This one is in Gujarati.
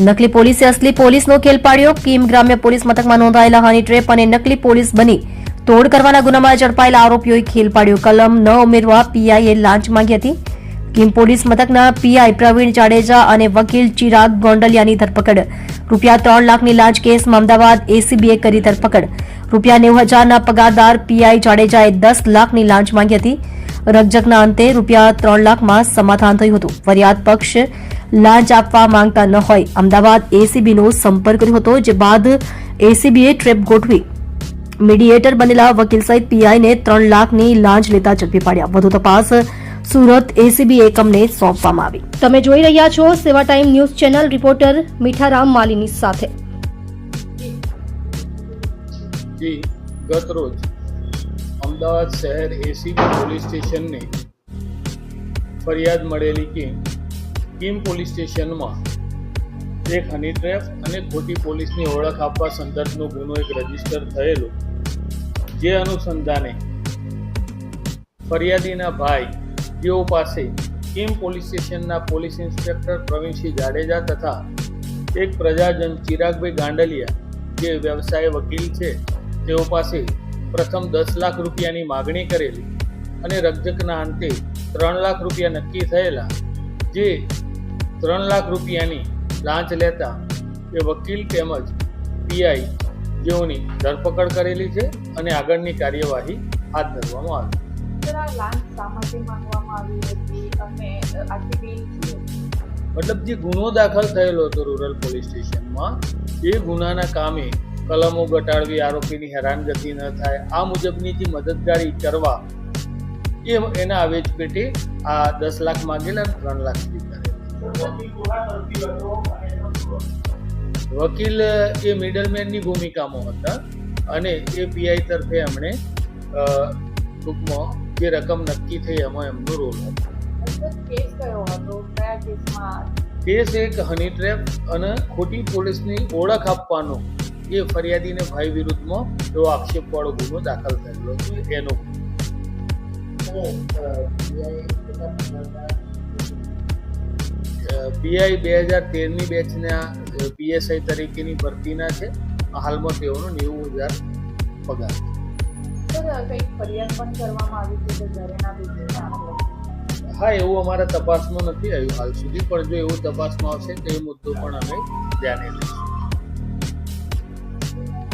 નકલી પોલીસે અસલી પોલીસનો ખેલ પાડ્યો. કિમ ગ્રામ્ય પોલીસ મથકમાં નોંધાયેલા હની ટ્રેપ અને નકલી પોલીસ બની. તોડ કરવાના ગુનામાં ઝડપાયેલા આરોપીઓએ ખેલ પાડ્યો. કલમ ન ઉમેરવા પીઆઈએ લાંચ માંગી હતી. કિમ પોલીસ મથકના પીઆઈ પ્રવીણ જાડેજા અને વકીલ ચિરાગ ગોંડલિયાની ધરપકડ. રૂપિયા ત્રણ લાખની લાંચ કેસમાં અમદાવાદ એસીબીએ કરી ધરપકડ. રૂપિયા નેવું હજારના પગારદાર પીઆઈ જાડેજાએ દસ લાખની લાંચ માંગી હતી. રકઝકના અંતે રૂપિયા ત્રણ લાખમાં સમાધાન થયું હતું. ફરિયાદ પક્ષ લાંચ આપવા માંગતા ન હોય. અમદાવાદ એસીબીનો સંપર્ક કર્યો હતો જે બાદ એસીબીએ ટ્રેપ ગોઠવી મીડિયેટર બનેલા વકીલ સહિત પીઆઈને ત્રણ લાખની લાંચ લેતા ઝડપી પાડ્યા. વધુ તપાસ સુરત એસીબી એકમને સોંપવામાં આવી. તમે જોઈ રહ્યા છો Seva time news channel reporter Mitharam માલીની સાથે. ગત રોજ અમદાવાદ શહેર એસીબી પોલીસ સ્ટેશનને ફરિયાદ મળેલી કે કિમ પોલીસ સ્ટેશનમાં એક હની ટ્રેપ અને ખોટી પોલીસની ઓળખ આપવા સંદર્ભનો ગુનો એક રજિસ્ટર થયેલો. જે અનુસંધાને ફરિયાદીના ભાઈ, તેઓ પાસે કિમ પોલીસ સ્ટેશનના પોલીસ ઇન્સ્પેક્ટર પ્રવીણસિંહ જાડેજા તથા એક પ્રજાજન ચિરાગભાઈ ગાંડલિયા, જે વ્યવસાય વકીલ છે, તેઓ પાસે પ્રથમ દસ લાખ રૂપિયાની માગણી કરેલી અને રકઝકના અંતે ત્રણ લાખ રૂપિયા નક્કી થયેલા. જે ત્રણ લાખ રૂપિયાની લાંચ લેતા એ વકીલ તેમજ પીઆઈ જેઓની ધરપકડ કરેલી છે અને આગળની કાર્યવાહી હાથ ધરવામાં આવી. મતલબ જે ગુનો દાખલ થયેલો હતો રૂરલ પોલીસ સ્ટેશનમાં એ ગુનાના કામે કલમો ઘટાડવી આરોપીની હેરાનગતિ ન થાય આ મુજબની જે મદદગારી કરવા એ એના આવેજ પેટે આ દસ લાખ માંગેલા ત્રણ લાખ વકીલ એ મિડલમેનની ભૂમિકામાં હતા અને એ પીઆઈ તરફે એમણે ટૂંકમાં જે રકમ નક્કી થઈ એમાં એમનો રોલ હતો. કેસ એક હની ટ્રેપ અને ખોટી પોલીસની ઓળખ આપવાનો એ ફરિયાદીને ભાઈ વિરુદ્ધમાં એવો આક્ષેપવાળો ગુનો દાખલ થયેલો છે એનો. પીઆઈ બે હજાર તેરની બેચના પીએસઆઈ તરીકેની ભરતીના છે. હાલમાં તેઓનો નેવું હજાર પગાર હા એવું અમારા તપાસમાં નથી આવ્યું હાલ સુધી પણ જો એવું તપાસમાં આવશે તો એ મુદ્દો પણ અમે ધ્યાને લઈશું.